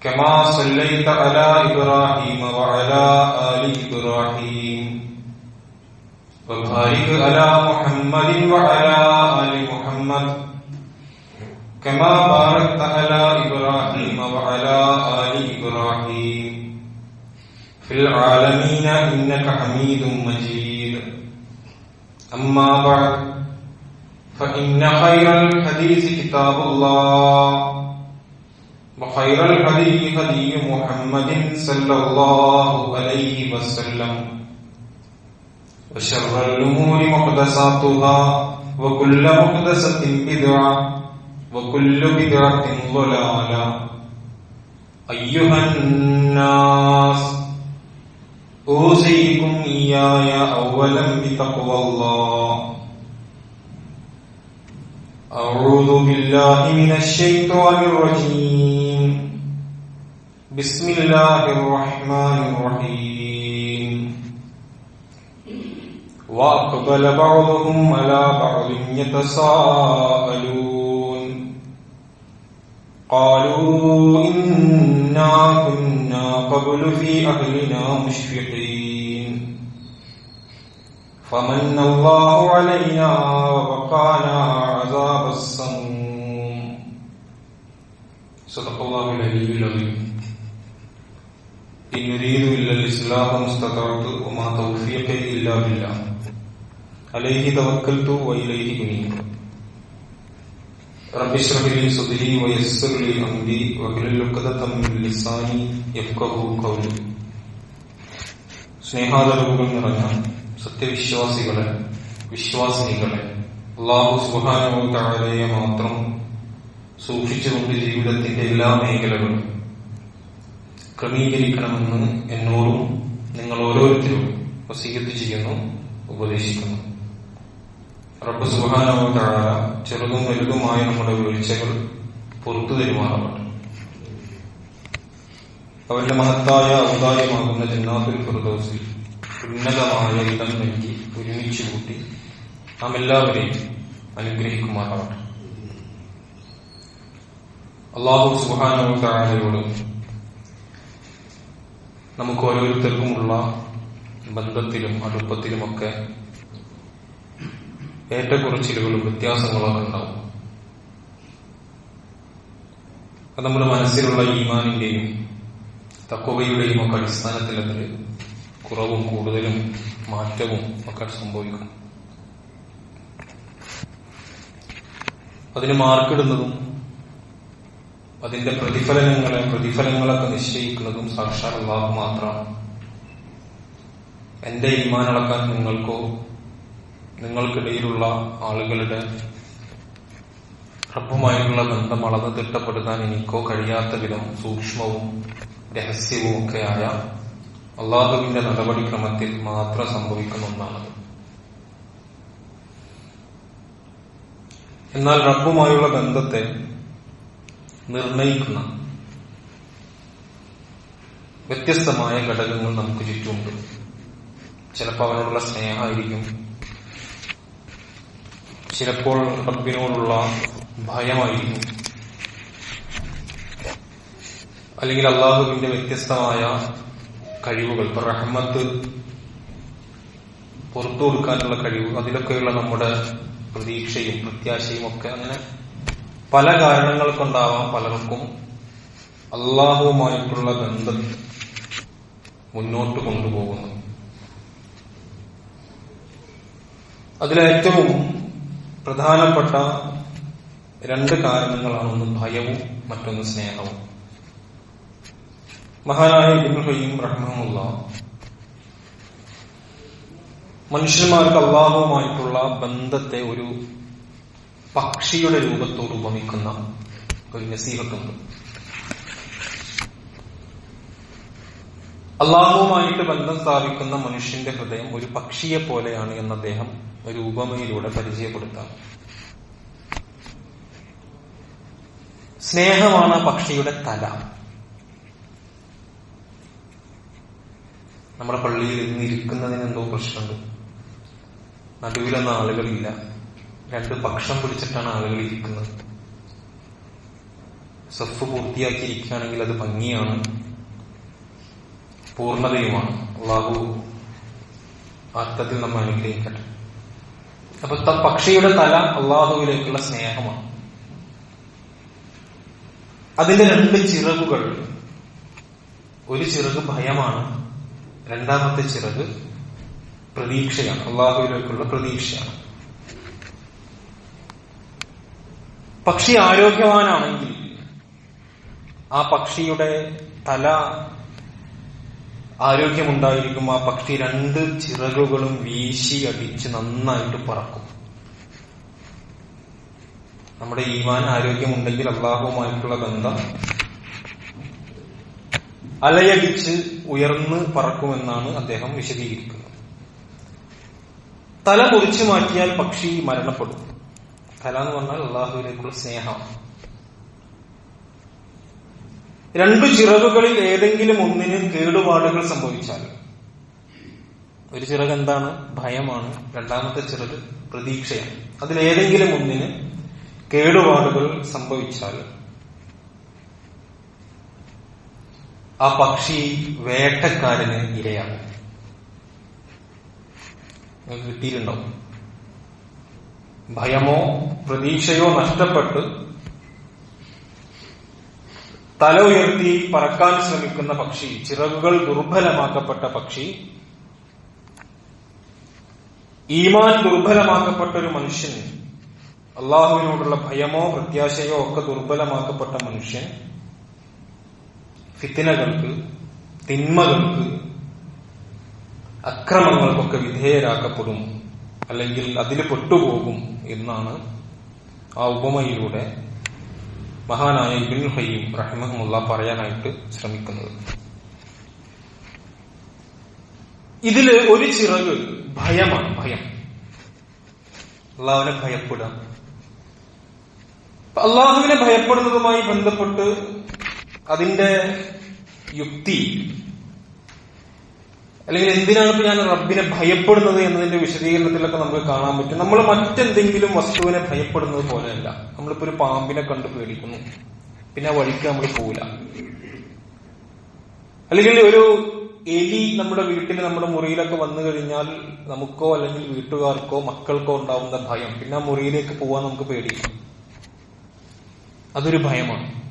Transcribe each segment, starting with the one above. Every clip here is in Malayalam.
كما صليت على إبراهيم وعلى آل إبراهيم. وبارك على محمد وعلى آل محمد. كما باركت على إبراهيم وعلى آل إبراهيم. في العالمين إنك حميد مجيد. أما بعد فإن خير الحديث كتاب الله. وخير الهدي هدي محمد صلى الله عليه وسلم. وشر الأمور محدثاتها وكل محدثة بدعة وكل بدعة ضلالة. أيها الناس أوصيكم إياي أولا بتقوى الله. أعوذ بالله من الشيطان الرجيم. بسم الله الرحمن الرحيم. وأقبل بعضهم على بعض يتساءلون. قالوا إنا كنا قبل في أهلنا مشفقين. فمن الله علينا ووقانا عذاب السموم. صدق الله العلي العظيم. إن نريد إلا الإصلاح ما استطعت وما توفيقي إلا بالله عليه توكلت وإليه أنيب رب اشرح لي صدري ويسر لي أمري واحلل عقدة من لساني يفقهوا قولي സ്നേഹാദരവുകൾ നിറഞ്ഞ സത്യവിശ്വാസികളെ വിശ്വാസിനികളെ അള്ളാഹു സുബാനുഭവത്താഴയെ മാത്രം സൂക്ഷിച്ചുകൊണ്ട് ജീവിതത്തിന്റെ എല്ലാ മേഖലകളും ക്രമീകരിക്കണമെന്ന് എന്നോടും നിങ്ങൾ ഓരോരുത്തരും വസീയത്ത് ചെയ്യുന്നു ഉപദേശിക്കുന്നു. റബ്ബ് സുബാനുഭവത്താഴ ചെറുതും വലുതുമായ നമ്മുടെ വീഴ്ചകൾ പുറത്തു തരുമാറാവട്ടെ. അവന്റെ മഹത്തായ ഔദാര്യമാകുന്ന ജന്നാത്തുൽ ഫിർദൗസിൽ ഉന്നതമായ ഇടം നൽകി ഒരുമിച്ച് കൂട്ടി നാം എല്ലാവരെയും അനുഗ്രഹിക്കുമാറാവട്ടെ. അള്ളാഹു സുബാനോട് നമുക്ക് ഓരോരുത്തർക്കുമുള്ള ബന്ധത്തിലും അടുപ്പത്തിലുമൊക്കെ ഏറ്റക്കുറച്ചിലുകളും വ്യത്യാസങ്ങളൊക്കെ ഉണ്ടാവും. അത് നമ്മുടെ മനസ്സിലുള്ള ഈമാനിന്റെയും തക്കവയുടെയും ഒക്കെ അടിസ്ഥാനത്തിൽ അതിൽ കുറവും കൂടുതലും മാറ്റവും ഒക്കെ സംഭവിക്കും. അതിന് മാർക്കിടുന്നതും അതിന്റെ പ്രതിഫലനങ്ങളെ പ്രതിഫലങ്ങളൊക്കെ നിശ്ചയിക്കുന്നതും സാക്ഷാൽ അള്ളാഹു മാത്രമാണ്. എന്റെ ഈമാൻ നിങ്ങൾക്കോ നിങ്ങൾക്കിടയിലുള്ള ആളുകളുടെ റബ്ബുമായിട്ടുള്ള ബന്ധം അളന്ന് തിട്ടപ്പെടുത്താൻ എനിക്കോ കഴിയാത്ത വിധം സൂക്ഷ്മവും രഹസ്യവും ഒക്കെയായ അള്ളാഹുവിന്റെ നടപടിക്രമത്തിൽ മാത്രം സംഭവിക്കുന്ന ഒന്നാണത്. എന്നാൽ റബ്ബുമായുള്ള ബന്ധത്തെ നിർണയിക്കുന്ന. വ്യത്യസ്തമായ ഘടകങ്ങൾ നമുക്ക് ചുറ്റുമുണ്ട്. ചിലപ്പോൾ അവനോടുള്ള സ്നേഹമായിരിക്കും. ചിലപ്പോൾ റബ്ബിനോടുള്ള ഭയമായിരിക്കും. അല്ലെങ്കിൽ അള്ളാഹുവിന്റെ വ്യത്യസ്തമായ കഴിവുകൾ ഇപ്പൊ റഹ്മത്ത് പുറത്തു കൊടുക്കാനുള്ള കഴിവ് അതിലൊക്കെയുള്ള നമ്മുടെ പ്രതീക്ഷയും പ്രത്യാശയും ഒക്കെ അങ്ങനെ പല കാരണങ്ങൾ കൊണ്ടാവാം പലർക്കും അള്ളാഹുവുമായിട്ടുള്ള ബന്ധം മുന്നോട്ട് കൊണ്ടുപോകുന്നു അതിലേറ്റവും പ്രധാനപ്പെട്ട രണ്ട് കാരണങ്ങളാണ് ഒന്ന് ഭയവും മറ്റൊന്ന് സ്നേഹവും. മഹാനായ ഇബ്നുഹയും റഹ്മുള്ള മനുഷ്യന്മാർക്ക് അള്ളാഹുവുമായിട്ടുള്ള ബന്ധത്തെ ഒരു പക്ഷിയുടെ രൂപത്തോട് ഉപമിക്കുന്ന ഒരു നസീഹത്തുണ്ട്. അള്ളാഹുവുമായിട്ട് ബന്ധം സ്ഥാപിക്കുന്ന മനുഷ്യന്റെ ഹൃദയം ഒരു പക്ഷിയെ പോലെയാണ് എന്ന് അദ്ദേഹം ഒരു ഉപമയിലൂടെ പരിചയപ്പെടുത്താം സ്നേഹമാണ് പക്ഷിയുടെ തല. നമ്മുടെ പള്ളിയിൽ ഇന്ന് ഇരിക്കുന്നതിന് എന്തോ പ്രശ്നമുണ്ട്. നടുവിലൊന്നും ആളുകളില്ല. രണ്ട് പക്ഷം പിടിച്ചിട്ടാണ് ആളുകൾ ഇരിക്കുന്നത്. സഫ് പൂർത്തിയാക്കിയിരിക്കുകയാണെങ്കിൽ അത് ഭംഗിയാണ്. പൂർണതയുമാണ്. അള്ളാഹു അർത്ഥത്തിൽ നമ്മൾ അനുഗ്രഹിക്കട്ടെ. അപ്പൊ പക്ഷിയുടെ തല അള്ളാഹുവിലേക്കുള്ള സ്നേഹമാണ്. അതിന്റെ രണ്ട് ചിറകുകൾ. ഒരു ചിറക് ഭയമാണ്. രണ്ടാമത്തെ ചിറക് പ്രതീക്ഷയാണ്. അള്ളാഹുവിലേക്കുള്ള പ്രതീക്ഷയാണ്. പക്ഷി ആരോഗ്യവാനാണെങ്കിൽ ആ പക്ഷിയുടെ തല ആരോഗ്യമുണ്ടായിരിക്കും. ആ പക്ഷി രണ്ട് ചിറകുകളും വീശി അടിച്ച് നന്നായിട്ട് പറക്കും. നമ്മുടെ ഈമാൻ ആരോഗ്യമുണ്ടെങ്കിൽ അള്ളാഹുമായിട്ടുള്ള ബന്ധം അലയടിച്ച് ഉയർന്ന് പറക്കുമെന്നാണ് അദ്ദേഹം വിശദീകരിക്കുന്നത്. തല പൊറിച്ചു മാറ്റിയാൽ പക്ഷി മരണപ്പെടും. തല എന്ന് പറഞ്ഞാൽ അള്ളാഹുവിലേക്കുള്ള സ്നേഹം. രണ്ടു ചിറകുകളിൽ ഏതെങ്കിലും ഒന്നിന് കേടുപാടുകൾ സംഭവിച്ചാൽ ഒരു ചിറക് എന്താണ്? ഭയമാണ്. രണ്ടാമത്തെ ചിറക് പ്രതീക്ഷയാണ്. അതിലേതെങ്കിലും ഒന്നിന് കേടുപാടുകൾ സംഭവിച്ചാൽ ആ പക്ഷി വേട്ടക്കാരന് ഇരയാകും കിട്ടിയിട്ടുണ്ടോ ഭയമോ പ്രതീക്ഷയോ നഷ്ടപ്പെട്ട് തല ഉയർത്തി പറക്കാൻ ശ്രമിക്കുന്ന പക്ഷി ചിറകുകൾ ദുർബലമാക്കപ്പെട്ട പക്ഷി ഈമാൻ ദുർബലമാക്കപ്പെട്ട ഒരു മനുഷ്യൻ അള്ളാഹുവിനോടുള്ള ഭയമോ പ്രത്യാശയോ ഒക്കെ ദുർബലമാക്കപ്പെട്ട മനുഷ്യൻ ഫിത്തിനകൾക്ക് തിന്മകൾക്ക് അക്രമങ്ങൾക്കൊക്കെ വിധേയരാക്കപ്പെടും. അല്ലെങ്കിൽ അതിൽ പെട്ടുപോകും എന്നാണ് ആ ഉപമയിലൂടെ മഹാനായ ഇബിൻ ഹയ്യും റഹ്മുല്ല പറയാനായിട്ട് ശ്രമിക്കുന്നത്. ഇതിൽ ഒരു ചിറക് ഭയമാണ് ഭയം. അള്ളാഹുവിനെ ഭയപ്പെടാം അള്ളാഹുവിനെ ഭയപ്പെടുന്നതുമായി ബന്ധപ്പെട്ട് അതിന്റെ യുക്തി അല്ലെങ്കിൽ എന്തിനാണ് ഞാൻ റബ്ബിനെ ഭയപ്പെടുന്നത് എന്നതിന്റെ വിശദീകരണത്തിലൊക്കെ നമുക്ക് കാണാൻ പറ്റും. നമ്മൾ മറ്റെന്തെങ്കിലും വസ്തുവിനെ ഭയപ്പെടുന്നത് പോലെയല്ല. നമ്മളിപ്പോ ഒരു പാമ്പിനെ കണ്ട് പേടിക്കുന്നു. പിന്നെ വഴിക്ക് നമ്മൾ പോവില്ല. അല്ലെങ്കിൽ ഒരു എലി നമ്മുടെ വീട്ടിൽ നമ്മുടെ മുറിയിലൊക്കെ വന്നു കഴിഞ്ഞാൽ നമുക്കോ അല്ലെങ്കിൽ വീട്ടുകാർക്കോ മക്കൾക്കോ ഉണ്ടാവുന്ന ഭയം. പിന്നെ ആ മുറിയിലേക്ക് പോവാൻ നമുക്ക് പേടിക്കും അതൊരു ഭയമാണ്.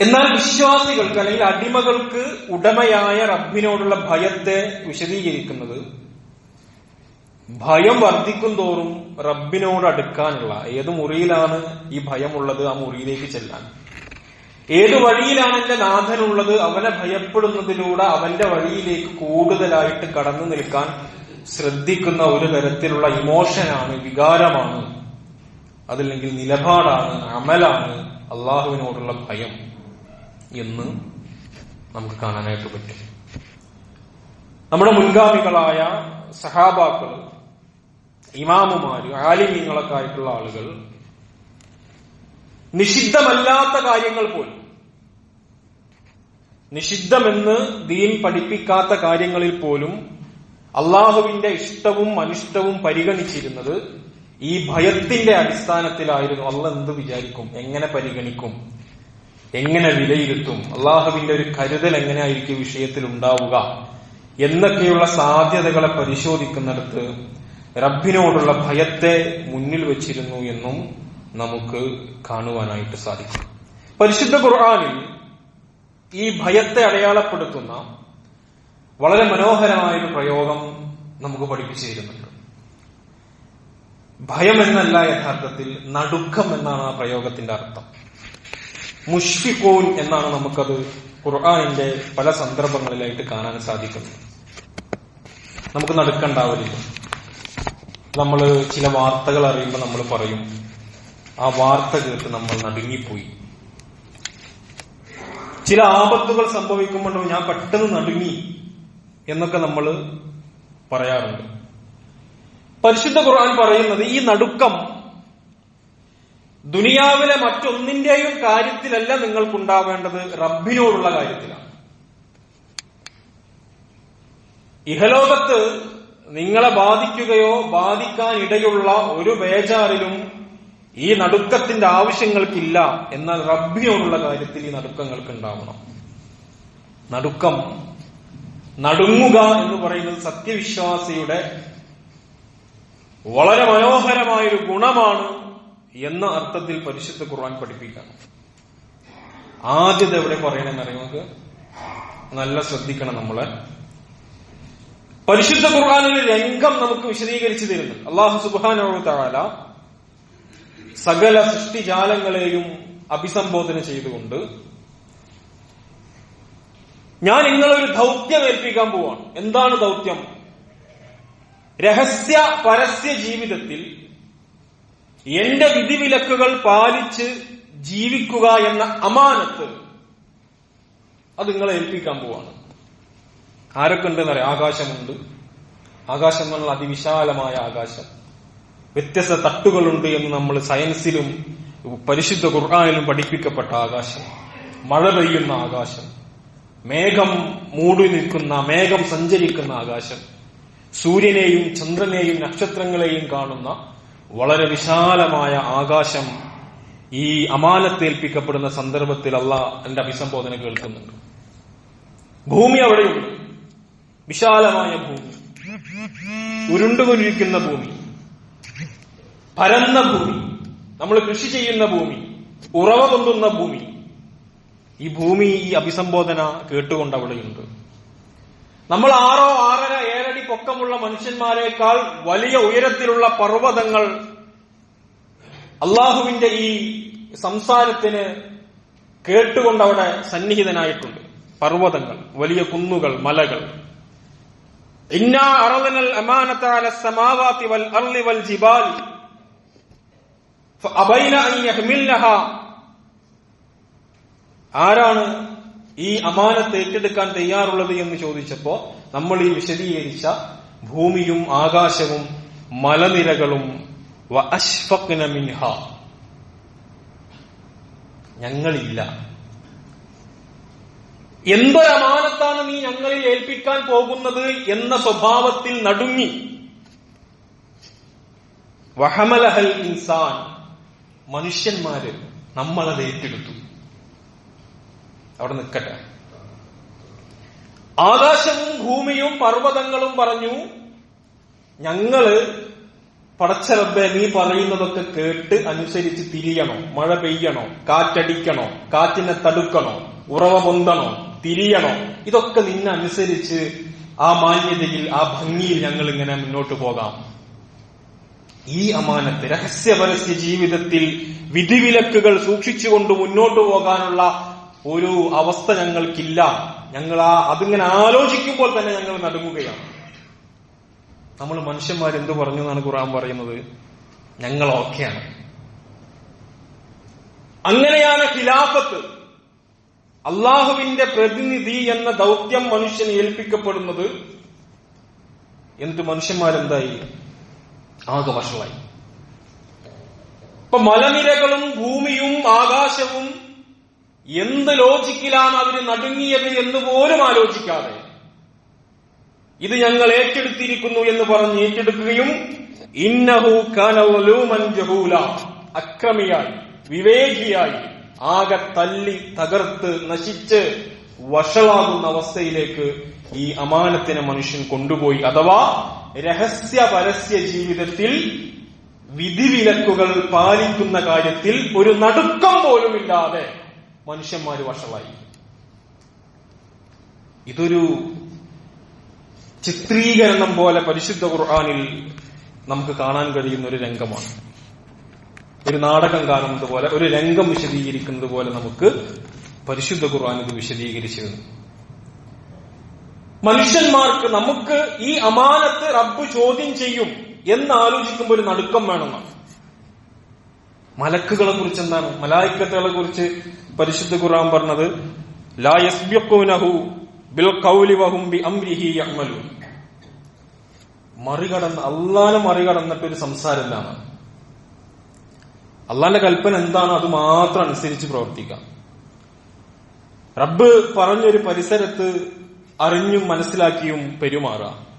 എന്നാൽ വിശ്വാസികൾക്ക് അല്ലെങ്കിൽ അടിമകൾക്ക് ഉടമയായ റബ്ബിനോടുള്ള ഭയത്തെ വിശദീകരിക്കുന്നത് ഭയം വർദ്ധിക്കും തോറും റബ്ബിനോട് അടുക്കാനുള്ള ഏത് മുറിയിലാണ് ഈ ഭയമുള്ളത് ആ മുറിയിലേക്ക് ചെല്ലാൻ? ഏത് വഴിയിലാണ് എന്റെ നാഥനുള്ളത് അവനെ ഭയപ്പെടുന്നതിലൂടെ അവന്റെ വഴിയിലേക്ക് കൂടുതലായിട്ട് കടന്നു നിൽക്കാൻ ശ്രദ്ധിക്കുന്ന ഒരു തരത്തിലുള്ള ഇമോഷനാണ് വികാരമാണ്. അതല്ലെങ്കിൽ നിലപാടാണ് അമലാണ് അള്ളാഹുവിനോടുള്ള ഭയം. എന്ന് നമുക്ക് കാണാനായിട്ട് പറ്റും. നമ്മുടെ മുൻഗാമികളായ സഹാബാക്കൾ ഇമാമുമാര് ആലിമ്യങ്ങളൊക്കെ ആയിട്ടുള്ള ആളുകൾ നിഷിദ്ധമല്ലാത്ത കാര്യങ്ങൾ പോലും നിഷിദ്ധമെന്ന് ദീൻ പഠിപ്പിക്കാത്ത കാര്യങ്ങളിൽ പോലും അള്ളാഹുവിന്റെ ഇഷ്ടവും അനിഷ്ടവും പരിഗണിച്ചിരുന്നത് ഈ ഭയത്തിന്റെ അടിസ്ഥാനത്തിലായിരുന്നു. അള്ള എന്ത് വിചാരിക്കും? എങ്ങനെ പരിഗണിക്കും? എങ്ങനെ വിലയിരുത്തും? അള്ളാഹുവിന്റെ ഒരു കരുതൽ എങ്ങനെയായിരിക്കും വിഷയത്തിൽ ഉണ്ടാവുക? എന്നൊക്കെയുള്ള സാധ്യതകളെ പരിശോധിക്കുന്നിടത്ത് റബ്ബിനോടുള്ള ഭയത്തെ മുന്നിൽ വെച്ചിരുന്നു എന്നും നമുക്ക് കാണുവാനായിട്ട് സാധിക്കും. പരിശുദ്ധ ഖുർആാനിൽ ഈ ഭയത്തെ അടയാളപ്പെടുത്തുന്ന വളരെ മനോഹരമായ ഒരു പ്രയോഗം നമുക്ക് പഠിപ്പിച്ചു തരുന്നുണ്ട്. ഭയം എന്നല്ല യഥാർത്ഥത്തിൽ നടുക്കം എന്നാണ് ആ പ്രയോഗത്തിന്റെ അർത്ഥം. മുഷ്ഫിഖൂൻ എന്നാണ് നമുക്കത് ഖുർആാനിന്റെ പല സന്ദർഭങ്ങളിലായിട്ട് കാണാൻ സാധിക്കുന്നത്. നമുക്ക് നടുക്കണ്ടാവലില്ല നമ്മൾ ചില വാർത്തകൾ അറിയുമ്പോൾ നമ്മൾ പറയും ആ വാർത്ത കേട്ട് നമ്മൾ നടുങ്ങിപ്പോയി. ചില ആപത്തുകൾ സംഭവിക്കുമ്പോഴും ഞാൻ പെട്ടെന്ന് നടുങ്ങി എന്നൊക്കെ നമ്മൾ പറയാറുണ്ട്. പരിശുദ്ധ ഖുർആൻ പറയുന്നത് ഈ നടുക്കം ദുനിയാവിലെ മറ്റൊന്നിന്റെയും കാര്യത്തിലല്ല നിങ്ങൾക്കുണ്ടാവേണ്ടത് റബ്ബിനോടുള്ള കാര്യത്തിലാണ്. ഇഹലോകത്ത് നിങ്ങളെ ബാധിക്കുകയോ ബാധിക്കാനിടയുള്ള ഒരു ബേജാറിലും ഈ നടുക്കത്തിന്റെ ആവശ്യങ്ങൾക്കില്ല എന്നാൽ റബ്ബിനോടുള്ള കാര്യത്തിൽ ഈ നടുക്കങ്ങൾക്ക് ഉണ്ടാവണം നടുക്കം നടുങ്ങുക എന്ന് പറയുന്നത് സത്യവിശ്വാസിയുടെ വളരെ മനോഹരമായൊരു ഗുണമാണ് എന്ന അർത്ഥത്തിൽ പരിശുദ്ധ ഖുർആൻ പഠിപ്പിക്കണം. ആദ്യത്തെ എവിടെ പറയണമെന്ന് അറിയാം നല്ല ശ്രദ്ധിക്കണം നമ്മളെ. പരിശുദ്ധ ഖുർആാനിൽ രംഗം നമുക്ക് വിശദീകരിച്ചു തരുന്നു അള്ളാഹു സുബാന സകല സൃഷ്ടിജാലങ്ങളെയും അഭിസംബോധന ചെയ്തുകൊണ്ട് ഞാൻ നിങ്ങളൊരു ദൗത്യം ഏൽപ്പിക്കാൻ പോവാണ്. എന്താണ് ദൗത്യം? രഹസ്യ പരസ്യ ജീവിതത്തിൽ എന്റെ വിധിവിലക്കുകൾ പാലിച്ച് ജീവിക്കുക എന്ന അമാനത്ത് അത് നിങ്ങളെ ഏൽപ്പിക്കാൻ പോവാണ്. ആരൊക്കെ ഉണ്ടെന്നറിയാം? ആകാശമുണ്ട്. ആകാശം എന്നുള്ള അതിവിശാലമായ ആകാശം. വ്യത്യസ്ത തട്ടുകളുണ്ട് എന്ന് നമ്മൾ സയൻസിലും പരിശുദ്ധ ഖുർആാനിലും പഠിപ്പിക്കപ്പെട്ട ആകാശം. മഴ പെയ്യുന്ന ആകാശം. മേഘം മൂടി നിൽക്കുന്ന മേഘം സഞ്ചരിക്കുന്ന ആകാശം. സൂര്യനെയും ചന്ദ്രനെയും നക്ഷത്രങ്ങളെയും കാണുന്ന വളരെ വിശാലമായ ആകാശം ഈ അമാനത്തേൽപ്പിക്കപ്പെടുന്ന സന്ദർഭത്തിൽ അല്ല എന്റെ അഭിസംബോധന കേൾക്കുന്നുണ്ട്. ഭൂമി അവിടെയുണ്ട്. വിശാലമായ ഭൂമി. ഉരുണ്ടുകൊണ്ടിരിക്കുന്ന ഭൂമി. പരന്ന ഭൂമി. നമ്മൾ കൃഷി ചെയ്യുന്ന ഭൂമി. ഉറവ കൊണ്ടുന്ന ഭൂമി. ഈ ഭൂമി ഈ അഭിസംബോധന കേട്ടുകൊണ്ട് അവിടെയുണ്ട്. നമ്മൾ ആറോ ആറര ഏഴടി പൊക്കമുള്ള മനുഷ്യന്മാരെക്കാൾ വലിയ ഉയരത്തിലുള്ള പർവതങ്ങൾ അള്ളാഹുവിന്റെ ഈ സംസാരത്തിന് കേട്ടുകൊണ്ട് അവിടെ സന്നിഹിതനായിട്ടുണ്ട്. പർവതങ്ങൾ വലിയ കുന്നുകൾ മലകൾ. സമാവാത്തി വൽ അർളി വൽ അൻ ആരാണ് ഈ അമാനത്ത് ഏറ്റെടുക്കാൻ തയ്യാറുള്ളത് എന്ന് ചോദിച്ചപ്പോ നമ്മൾ ഈ വിശദീകരിച്ച ഭൂമിയും ആകാശവും മലനിരകളും മിൻഹ. ഞങ്ങളില്ല. എന്തൊരമാനത്താണ് നീ ഞങ്ങളിൽ ഏൽപ്പിക്കാൻ പോകുന്നത് എന്ന സ്വഭാവത്തിൽ നടുങ്ങി. വഹമലഹൽ ഇൻസാൻ. മനുഷ്യന്മാര് നമ്മളത് ഏറ്റെടുത്തു. അവിടെ നിൽക്കട്ടെ. ആകാശവും ഭൂമിയും പർവതങ്ങളും പറഞ്ഞു ഞങ്ങൾ പടച്ചറബ്ബെ നീ പറയുന്നതൊക്കെ കേട്ട് അനുസരിച്ച് തിരിയണോ? മഴ പെയ്യണോ? കാറ്റടിക്കണോ? കാറ്റിനെ തടുക്കണോ? ഉറവ പൊന്തണോ? തിരിയണോ? ഇതൊക്കെ നിന്നെ അനുസരിച്ച് ആ മാന്യതയിൽ ആ ഭംഗിയിൽ ഞങ്ങൾ ഇങ്ങനെ മുന്നോട്ട് പോകാം. ഈ അമാനത്ത് രഹസ്യപരസ്യ ജീവിതത്തിൽ വിധിവിലക്കുകൾ സൂക്ഷിച്ചുകൊണ്ട് മുന്നോട്ട് പോകാനുള്ള ഒരു അവസ്ഥ ഞങ്ങൾക്കില്ല. ഞങ്ങൾ ആ അതിങ്ങനെ ആലോചിക്കുമ്പോൾ തന്നെ ഞങ്ങൾ നടുങ്ങുകയാണ്. നമ്മൾ മനുഷ്യന്മാർ എന്ത് പറഞ്ഞു എന്നാണ് ഖുറാൻ പറയുന്നത്? ഞങ്ങൾ ഓക്കെയാണ്. അങ്ങനെയാണ് ഖിലാഫത്ത്. അള്ളാഹുവിന്റെ പ്രതിനിധി എന്ന ദൗത്യം മനുഷ്യന് ഏൽപ്പിക്കപ്പെടുന്നത്. എന്നിട്ട് മനുഷ്യന്മാരെന്തായി? ആകെ വഷളായി. ഇപ്പൊ മലനിരകളും ഭൂമിയും ആകാശവും എന്ത് ലോജിക്കിലാണ് അവർ നടുങ്ങിയത് എന്ന് പോലും ആലോചിക്കാതെ ഇത് ഞങ്ങൾ ഏറ്റെടുത്തിരിക്കുന്നു എന്ന് പറഞ്ഞ് ഏറ്റെടുക്കുകയും ഇന്നഹു കനവലൂമൻ ജഹൂല അക്രമിയായി വിവേകിയായി ആകെ തല്ലി തകർത്ത് നശിച്ച് വഷളാകുന്ന അവസ്ഥയിലേക്ക് ഈ അമാനത്തിനെ മനുഷ്യൻ കൊണ്ടുപോയി. അഥവാ രഹസ്യ പരസ്യ ജീവിതത്തിൽ വിധിവിലക്കുകൾ പാലിക്കുന്ന കാര്യത്തിൽ ഒരു നടുക്കം പോലുമില്ലാതെ മനുഷ്യന്മാര് വഷളായി. ഇതൊരു ചിത്രീകരണം പോലെ പരിശുദ്ധ ഖുർആാനിൽ നമുക്ക് കാണാൻ കഴിയുന്ന ഒരു രംഗമാണ്. ഒരു നാടകം കാണുന്നത് പോലെ ഒരു രംഗം വിശദീകരിക്കുന്നത് പോലെ നമുക്ക് പരിശുദ്ധ ഖുർആൻ ഇത് വിശദീകരിച്ചിരുന്നു മനുഷ്യന്മാർക്ക് നമുക്ക് ഈ അമാനത്ത് റബ്ബ് ചോദ്യം ചെയ്യും എന്ന് ആലോചിക്കുമ്പോൾ ഒരു നടുക്കം വേണമെന്നാണ് മലക്കുകളെ കുറിച്ച് എന്താണ്? മലായിക്കത്തുകളെ കുറിച്ച് പരിശുദ്ധ ഖുർആൻ പറഞ്ഞത് ലാ ബിൽ ബി അംരിഹി മറികടന്ന് അള്ളാനെ മറികടന്നിട്ട് ഒരു സംസാരമില്ലാണ് അള്ളാന്റെ കൽപ്പന എന്താണോ? അത് മാത്രം അനുസരിച്ച് പ്രവർത്തിക്കാം. റബ്ബ് പറഞ്ഞൊരു പരിസരത്ത് അറിഞ്ഞും മനസ്സിലാക്കിയും പെരുമാറാം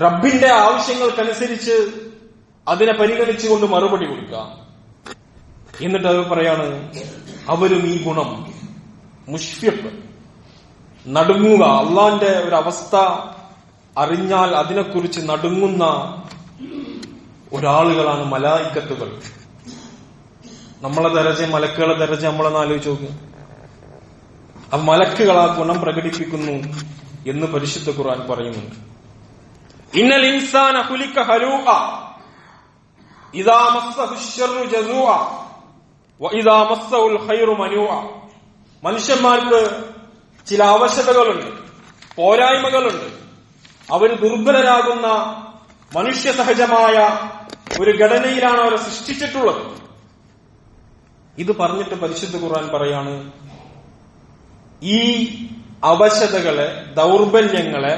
റബ്ബിന്റെ ആവശ്യങ്ങൾക്കനുസരിച്ച് അതിനെ പരിഗണിച്ചുകൊണ്ട് മറുപടി കൊടുക്കുക. എന്നിട്ട് അവർ പറയാണ് അവരും ഈ ഗുണം മുഷ്ഫിഖ് നടുങ്ങുക. അള്ളാന്റെ ഒരു അവസ്ഥ അറിഞ്ഞാൽ അതിനെക്കുറിച്ച് നടുങ്ങുന്ന ഒരാളുകളാണ് മലായിക്കത്തുകൾ. നമ്മളെ ദരജ മലക്കുകളെ ദരജ നമ്മളെന്ന് ആലോചിച്ച് നോക്ക്. ആ മലക്കുകൾ ആ ഗുണം പ്രകടിപ്പിക്കുന്നു എന്ന് പരിശുദ്ധ ഖുർആൻ പറയുന്നുണ്ട്. ഇന്നൽ ഇൻസാന മനുഷ്യന്മാർക്ക് ചില ആവശ്യതകളുണ്ട് പോരായ്മകളുണ്ട്. അവർ ദുർബലരാകുന്ന മനുഷ്യ സഹജമായ ഒരു ഘടനയിലാണ് അവരെ സൃഷ്ടിച്ചിട്ടുള്ളത്. ഇത് പറഞ്ഞിട്ട് പരിശുദ്ധ ഖുർആൻ പറയാണ് ഈ അവശതകളെ ദൗർബല്യങ്ങളെ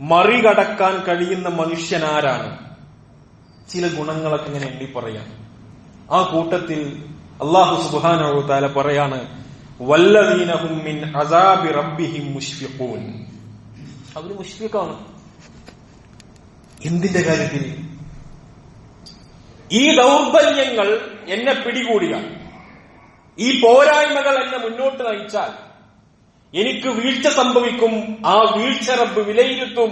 മറികടക്കാൻ കഴിയുന്ന മനുഷ്യനാരാണ്? ചില ഗുണങ്ങളൊക്കെ ഇങ്ങനെ എണ്ണി പറയാം ആ കൂട്ടത്തിൽ അള്ളാഹു സുബാന താല പറയാണ് വല്ലദീനഹും അസാബി റബ്ബിഹിം മുഷ്ഫിഖൂൻ അവർ മുഷ്ഫിഖാണ് എന്തിന്റെ കാര്യത്തിൽ? ഈ ദൗർബല്യങ്ങൾ എന്നെ പിടികൂടിയാൽ ഈ പോരായ്മകൾ എന്നെ മുന്നോട്ട് നയിച്ചാൽ എനിക്ക് വീഴ്ച സംഭവിക്കും ആ വീഴ്ച റബ്ബ് വിലയിരുത്തും.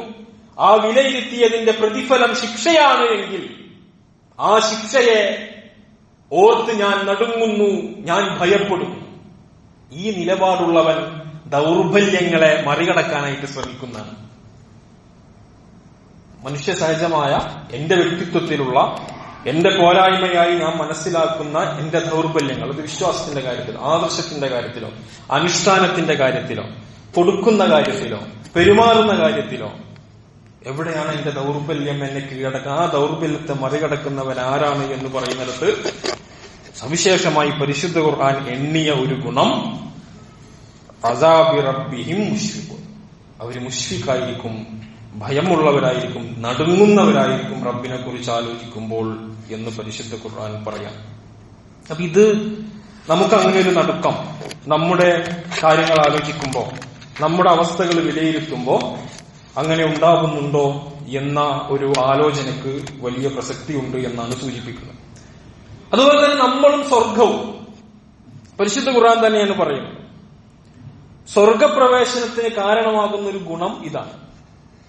ആ വിലയിരുത്തിയതിന്റെ പ്രതിഫലം ശിക്ഷയാണ് എങ്കിൽ ആ ശിക്ഷയെ ഓർത്ത് ഞാൻ നടുങ്ങുന്നു ഞാൻ ഭയപ്പെടുന്നു. ഈ നിലപാടുള്ളവൻ ദൗർബല്യങ്ങളെ മറികടക്കാനായിട്ട് ശ്രമിക്കുന്നതാണ്. മനുഷ്യ സഹജമായ എന്റെ വ്യക്തിത്വത്തിലുള്ള എന്റെ പോരായ്മയായി ഞാൻ മനസ്സിലാക്കുന്ന എന്റെ ദൗർബല്യങ്ങൾ അത് വിശ്വാസത്തിന്റെ കാര്യത്തിലോ ആദർശത്തിന്റെ കാര്യത്തിലോ അനുഷ്ഠാനത്തിന്റെ കാര്യത്തിലോ കൊടുക്കുന്ന കാര്യത്തിലോ പെരുമാറുന്ന കാര്യത്തിലോ എവിടെയാണ് എന്റെ ദൗർബല്യം എന്നെ കീഴടക്കുക ആ ദൗർബല്യത്തെ മറികടക്കുന്നവൻ ആരാണ് എന്ന് പറയുന്നിടത്ത് സവിശേഷമായി പരിശുദ്ധ ഖുർആൻ എണ്ണിയ ഒരു ഗുണം റബ്ബിഹിം മുഷ്ഫിഖുൻ. അവർ മുഷ്ഫിഖായിരിക്കും ഭയമുള്ളവരായിരിക്കും നടുങ്ങുന്നവരായിരിക്കും റബ്ബിനെ കുറിച്ച് ആലോചിക്കുമ്പോൾ എന്ന് പരിശുദ്ധ ഖുർആൻ പറയാം. അപ്പൊ ഇത് നമുക്ക് അങ്ങനെ ഒരു നടുക്കം. നമ്മുടെ കാര്യങ്ങൾ ആലോചിക്കുമ്പോൾ നമ്മുടെ അവസ്ഥകൾ വിലയിരുത്തുമ്പോ അങ്ങനെ ഉണ്ടാകുന്നുണ്ടോ എന്ന ഒരു ആലോചനക്ക് വലിയ പ്രസക്തിയുണ്ട് എന്നാണ് സൂചിപ്പിക്കുന്നത്. അതുപോലെ തന്നെ നമ്മളും സ്വർഗവും പരിശുദ്ധ ഖുർആൻ തന്നെയാണ് പറയുന്നത്. സ്വർഗപ്രവേശനത്തിന് കാരണമാകുന്ന ഒരു ഗുണം ഇതാണ്.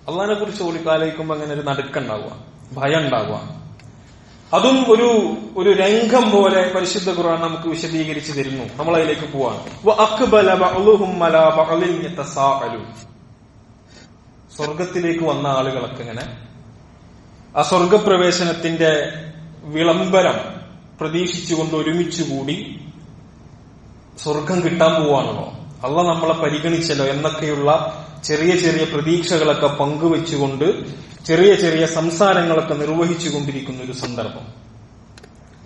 അള്ളഹാനെ കുറിച്ച് ഓടിക്കാലയിക്കുമ്പോൾ അങ്ങനെ ഒരു നടുക്കുണ്ടാവുക ഭയം ഉണ്ടാവുക അതും ഒരു ഒരു രംഗം പോലെ പരിശുദ്ധ ഖുർആൻ നമുക്ക് വിശദീകരിച്ചു തരുന്നു. നമ്മൾ അതിലേക്ക് പോവാണ് സ്വർഗത്തിലേക്ക് വന്ന ആളുകളൊക്കെ ഇങ്ങനെ ആ സ്വർഗപ്രവേശനത്തിന്റെ വിളംബരം പ്രതീക്ഷിച്ചുകൊണ്ട് ഒരുമിച്ച് കൂടി സ്വർഗം കിട്ടാൻ പോവാണല്ലോ. അള്ള നമ്മളെ പരിഗണിച്ചല്ലോ എന്നൊക്കെയുള്ള ചെറിയ ചെറിയ പ്രതീക്ഷകളൊക്കെ പങ്കുവെച്ചുകൊണ്ട് ചെറിയ ചെറിയ സംസാരങ്ങളൊക്കെ നിർവഹിച്ചു കൊണ്ടിരിക്കുന്ന ഒരു സന്ദർഭം.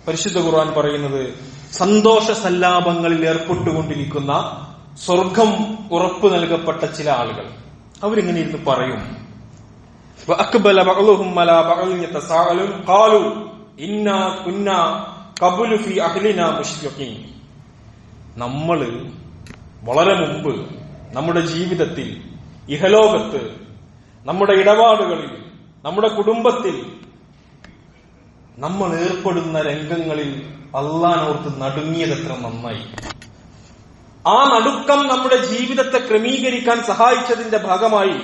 പരിശുദ്ധ ഖുർആൻ പറയുന്നത് സന്തോഷ സല്ലാപങ്ങളിൽ ഏർപ്പെട്ടുകൊണ്ടിരിക്കുന്ന സ്വർഗം ഉറപ്പു നൽകപ്പെട്ട ചില ആളുകൾ. അവരിങ്ങനെ ഇരുന്ന് പറയും وأقبل بعضهم على بعض يتساءلون قالوا إنا كنا قبل في أهلنا مشفقين നമ്മള് വളരെ മുമ്പ് നമ്മുടെ ജീവിതത്തിൽ ഇഹലോകത്ത് നമ്മുടെ ഇടപാടുകളിൽ നമ്മുടെ കുടുംബത്തിൽ നമ്മൾ ഏർപ്പെടുന്ന രംഗങ്ങളിൽ അള്ളാനോർത്ത് നടുങ്ങിയതെത്ര നന്നായി ആ നടുക്കം നമ്മുടെ ജീവിതത്തെ ക്രമീകരിക്കാൻ സഹായിച്ചതിന്റെ ഭാഗമായി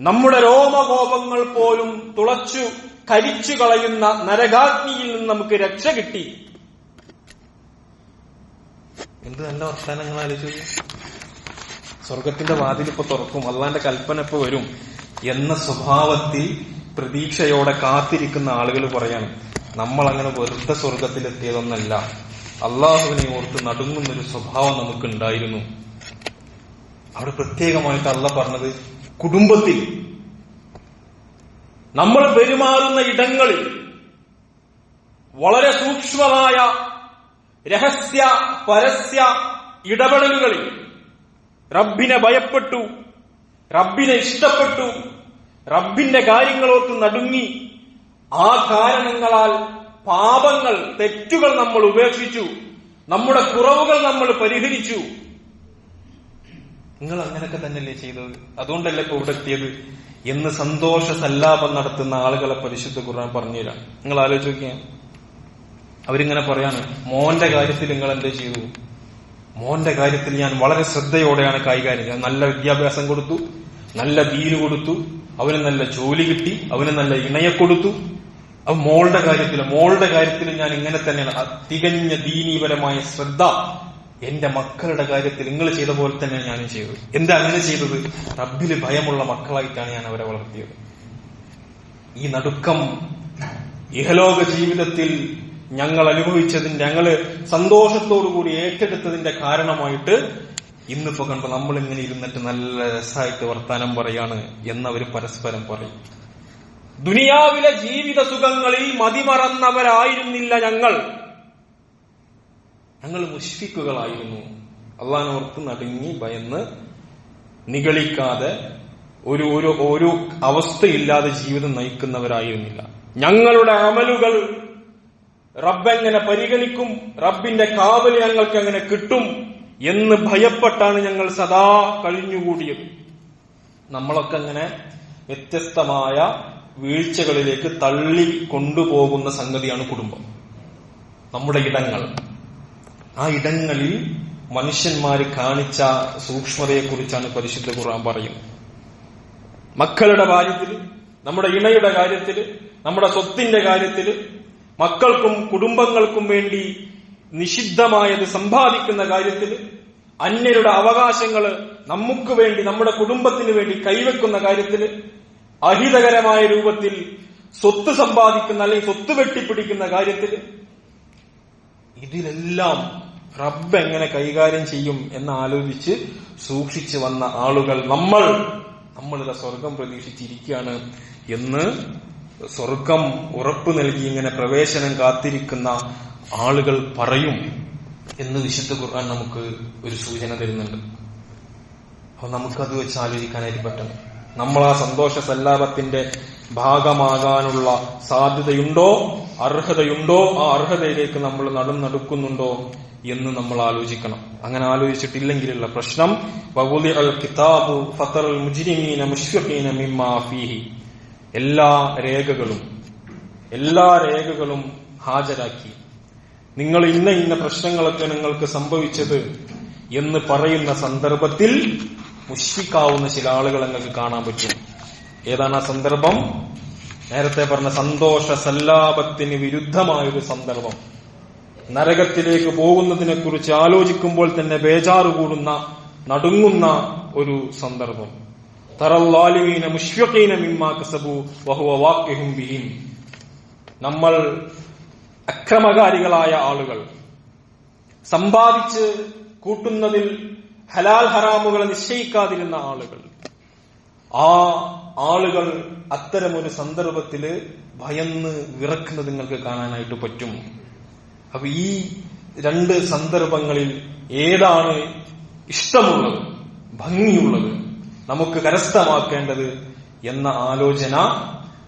നമ്മുടെ രോമകോപങ്ങൾ പോലും തുളച്ചു കരിച്ചു കളയുന്ന നരകാഗ്നിയിൽ നിന്ന് നമുക്ക് രക്ഷ കിട്ടി. എന്ത് നല്ല വർത്തമാനങ്ങൾ ആലോചിച്ചു. സ്വർഗത്തിന്റെ വാതിൽ ഇപ്പൊ തുറക്കും അള്ളാന്റെ കൽപ്പന ഇപ്പൊ വരും എന്ന സ്വഭാവത്തിൽ പ്രതീക്ഷയോടെ കാത്തിരിക്കുന്ന ആളുകൾ പറയാണ് നമ്മൾ അങ്ങനെ വെറുതെ സ്വർഗത്തിലെത്തിയതൊന്നല്ല അള്ളാഹുവിനെ ഓർത്ത് നടുങ്ങുന്നൊരു സ്വഭാവം നമുക്ക് ഉണ്ടായിരുന്നു അവിടെ പ്രത്യേകമായിട്ട് അള്ള പറഞ്ഞത് കുടുംബത്തിൽ നമ്മൾ പെരുമാറുന്ന ഇടങ്ങളിൽ വളരെ സൂക്ഷ്മമായ രഹസ്യ പരസ്യ ഇടപെടലുകളിൽ റബ്ബിനെ ഭയപ്പെട്ടു റബ്ബിനെ ഇഷ്ടപ്പെട്ടു റബ്ബിന്റെ കാര്യങ്ങളോർത്ത് നടുങ്ങി ആ കാരണങ്ങളാൽ പാപങ്ങൾ തെറ്റുകൾ നമ്മൾ ഉപേക്ഷിച്ചു. നമ്മുടെ കുറവുകൾ നമ്മൾ പരിഹരിച്ചു. നിങ്ങൾ അങ്ങനെയൊക്കെ തന്നെയല്ലേ ചെയ്തത്? അതുകൊണ്ടല്ലേ ഇപ്പൊ ഇവിടെ എത്തിയത്? എന്ന് സന്തോഷ സല്ലാപം നടത്തുന്ന ആളുകളെ പരിശുദ്ധ ഖുർആൻ പറഞ്ഞുതരാം. നിങ്ങൾ ആലോചിച്ച് നോക്കിയാൽ അവരിങ്ങനെ പറയാണ് മോന്റെ കാര്യത്തിൽ നിങ്ങൾ എന്തേ ചെയ്തു? മോന്റെ കാര്യത്തിൽ ഞാൻ വളരെ ശ്രദ്ധയോടെയാണ് കൈകാര്യം ഞാൻ നല്ല വിദ്യാഭ്യാസം കൊടുത്തു നല്ല ദീന് കൊടുത്തു അവന് നല്ല ജോലി കിട്ടി അവന് നല്ല ഇണയെ കൊടുത്തു അവ മോളുടെ കാര്യത്തിൽ മോളുടെ കാര്യത്തിൽ ഞാൻ ഇങ്ങനെ തന്നെയാണ്. തികഞ്ഞ ദീനീപരമായ ശ്രദ്ധ എന്റെ മക്കളുടെ കാര്യത്തിൽ നിങ്ങൾ ചെയ്ത പോലെ തന്നെ ഞാനും ചെയ്തത്. എന്താ അങ്ങനെ ചെയ്തത്? റബ്ബിൽ ഭയമുള്ള മക്കളായിട്ടാണ് ഞാൻ അവരെ വളർത്തിയത്. ഈ നടുക്കം ഇഹലോക ജീവിതത്തിൽ ഞങ്ങൾ അനുഭവിച്ചതിന്റെ ഞങ്ങൾ സന്തോഷത്തോടു കൂടി ഏറ്റെടുത്തതിന്റെ കാരണമായിട്ട് ഇന്നിപ്പോ കണ്ടു നമ്മൾ ഇങ്ങനെ ഇരുന്നിട്ട് നല്ല രസമായിട്ട് വർത്താനം പറയാണ് എന്നവര് പരസ്പരം പറയും. ദുനിയാവിലെ ജീവിത സുഖങ്ങളിൽ മതിമറന്നവരായിരുന്നില്ല ഞങ്ങൾ. ഞങ്ങൾ മുഷ്ഫിക്കുകളായിരുന്നു. അള്ളഹാനോർത്ത് നടുങ്ങി ഭയന്ന് നിഗളിക്കാതെ ഒരു ഒരു ഒരു അവസ്ഥയില്ലാതെ ജീവിതം നയിക്കുന്നവരായിരുന്നില്ല. ഞങ്ങളുടെ അമലുകൾ റബ്ബെങ്ങനെ പരിഗണിക്കും? റബ്ബിന്റെ കാവൽ ഞങ്ങൾക്ക് എങ്ങനെ കിട്ടും? എന്ന് ഭയപ്പെട്ടാണ് ഞങ്ങൾ സദാ കഴിഞ്ഞുകൂടിയത്. നമ്മളൊക്കെ അങ്ങനെ വ്യത്യസ്തമായ വീഴ്ചകളിലേക്ക് തള്ളി കൊണ്ടുപോകുന്ന സംഗതിയാണ് കുടുംബം. നമ്മുടെ ഇടങ്ങൾ. ആ ഇടങ്ങളിൽ മനുഷ്യന്മാര് കാണിച്ച സൂക്ഷ്മതയെക്കുറിച്ചാണ് പരിശുദ്ധ ഖുർആൻ പറയുന്നത്. മക്കളുടെ കാര്യത്തിൽ നമ്മുടെ ഇണയുടെ കാര്യത്തിൽ നമ്മുടെ സ്വത്തിന്റെ കാര്യത്തിൽ മക്കൾക്കും കുടുംബങ്ങൾക്കും വേണ്ടി നിഷിദ്ധമായത് സമ്പാദിക്കുന്ന കാര്യത്തിൽ അന്യരുടെ അവകാശങ്ങൾ നമുക്ക് വേണ്ടി നമ്മുടെ കുടുംബത്തിന് വേണ്ടി കൈവെക്കുന്ന കാര്യത്തിൽ അഹിതകരമായ രൂപത്തിൽ സ്വത്ത് സമ്പാദിക്കുന്ന അല്ലെങ്കിൽ സ്വത്ത് വെട്ടിപ്പിടിക്കുന്ന കാര്യത്തിൽ ഇതിലെല്ലാം റബ്ബ് എങ്ങനെ കൈകാര്യം ചെയ്യും എന്ന് ആലോചിച്ച് സൂക്ഷിച്ചു വന്ന ആളുകൾ നമ്മൾ നമ്മളുടെ സ്വർഗം പ്രതീക്ഷിച്ചിരിക്കുകയാണ് എന്ന് സ്വർഗം ഉറപ്പു നൽകി ഇങ്ങനെ പ്രവേശനം കാത്തിരിക്കുന്ന ആളുകൾ പറയും എന്ന് വിശുദ്ധ ഖുർആൻ നമുക്ക് ഒരു സൂചന തരുന്നുണ്ട്. അപ്പൊ നമുക്കത് വെച്ച് ആലോചിക്കാനായിട്ട് പറ്റണം. നമ്മൾ ആ സന്തോഷ സല്ലാപത്തിന്റെ ഭാഗമാകാനുള്ള സാധ്യതയുണ്ടോ? അർഹതയുണ്ടോ? ആ അർഹതയിലേക്ക് നമ്മൾ നടന്നു നടക്കുന്നുണ്ടോ എന്ന് നമ്മൾ ആലോചിക്കണം. അങ്ങനെ ആലോചിച്ചിട്ടില്ലെങ്കിലുള്ള പ്രശ്നം കിതാബു എല്ലാ രേഖകളും എല്ലാ രേഖകളും ഹാജരാക്കി. നിങ്ങൾ ഇന്ന ഇന്ന പ്രശ്നങ്ങളൊക്കെ നിങ്ങൾക്ക് സംഭവിച്ചത് എന്ന് പറയുന്ന സന്ദർഭത്തിൽ മുഷ്ഫിക്കാവുന്ന ചില ആളുകൾ നിങ്ങൾക്ക് കാണാൻ പറ്റും. ഏതാണ് ആ സന്ദർഭം? നേരത്തെ പറഞ്ഞ സന്തോഷ സല്ലാപത്തിന് വിരുദ്ധമായൊരു സന്ദർഭം. നരകത്തിലേക്ക് പോകുന്നതിനെ കുറിച്ച് ആലോചിക്കുമ്പോൾ തന്നെ ബേജാറ് കൂടുന്ന നടുങ്ങുന്ന ഒരു സന്ദർഭം. തറല്ലാലിമീന മുഷ്ഫീന മിമ്മാ കസബു വഹുവ വാക്യഹും ബിഹിം. നമ്മൾ അക്രമകാരികളായ ആളുകൾ. സമ്പാദിച്ച് കൂട്ടുന്നതിൽ ഹലാൽ ഹറാമുകൾ നിശ്ചയിക്കാതിരുന്ന ആളുകൾ. ആ ആളുകൾ അത്തരമൊരു സന്ദർഭത്തിൽ ഭയന്ന് വിറക്കുന്നത് നിങ്ങൾക്ക് കാണാനായിട്ട് പറ്റും. അപ്പൊ ഈ രണ്ട് സന്ദർഭങ്ങളിൽ ഏതാണ് ഇഷ്ടമുള്ളത് ഭംഗിയുള്ളത് നമുക്ക് കരസ്ഥമാക്കേണ്ടത് എന്ന ആലോചന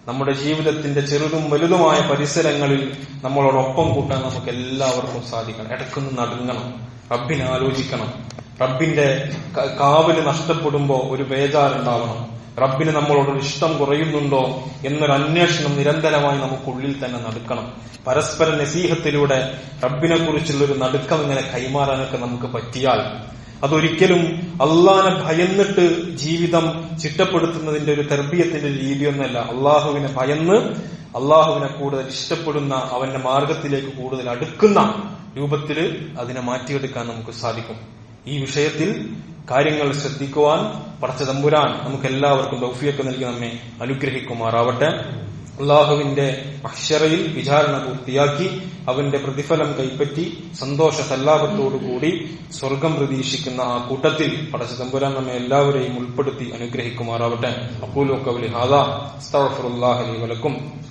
നമ്മുടെ ജീവിതത്തിന്റെ ചെറുതും വലുതുമായ പരിസരങ്ങളിൽ നമ്മളോടൊപ്പം കൂട്ടാൻ നമുക്ക് എല്ലാവർക്കും സാധിക്കണം. ഇടക്കൊന്ന് നടങ്ങണം റബ്ബിനെ ആലോചിക്കണം. റബ്ബിന്റെ കാവൽ നഷ്ടപ്പെടുമ്പോ ഒരു ബേജാറുണ്ടാവണം. റബ്ബിന് നമ്മളോടൊരു ഇഷ്ടം കുറയുന്നുണ്ടോ എന്നൊരു അന്വേഷണം നിരന്തരമായി നമുക്കുള്ളിൽ തന്നെ നടക്കണം. പരസ്പര നസീഹത്തിലൂടെ റബ്ബിനെ കുറിച്ചുള്ള ഒരു നടുക്കം ഇങ്ങനെ കൈമാറാനൊക്കെ നമുക്ക് പറ്റിയാൽ അതൊരിക്കലും അള്ളാനെ ഭയന്നിട്ട് ജീവിതം ചിട്ടപ്പെടുത്തുന്നതിന്റെ ഒരു തെർബീയത്തിന്റെ രീതിയൊന്നല്ല. അള്ളാഹുവിനെ ഭയന്ന് അള്ളാഹുവിനെ കൂടുതൽ ഇഷ്ടപ്പെടുന്ന അവന്റെ മാർഗത്തിലേക്ക് കൂടുതൽ അടുക്കുന്ന രൂപത്തിൽ അതിനെ മാറ്റിയെടുക്കാൻ നമുക്ക് സാധിക്കും. ഈ വിഷയത്തിൽ കാര്യങ്ങൾ ശ്രദ്ധിക്കുവാൻ പടച്ച തമ്പുരാൻ നമുക്ക് എല്ലാവർക്കും ദൗഫിയൊക്കെ നൽകി നമ്മെ അനുഗ്രഹിക്കുമാറാവട്ടെ. അള്ളാഹുവിന്റെ അക്ഷരയിൽ വിചാരണ പൂർത്തിയാക്കി അവന്റെ പ്രതിഫലം കൈപ്പറ്റി സന്തോഷ സല്ലാപത്തോടുകൂടി സ്വർഗം പ്രതീക്ഷിക്കുന്ന ആ കൂട്ടത്തിൽ പടച്ച തമ്പുരാൻ നമ്മെ എല്ലാവരെയും ഉൾപ്പെടുത്തി അനുഗ്രഹിക്കുമാറാവട്ടെ. അപ്പൂലോ കവലി ഹാദ അസ്തഗ്ഫിറുല്ലാഹി ലി വലക്കും.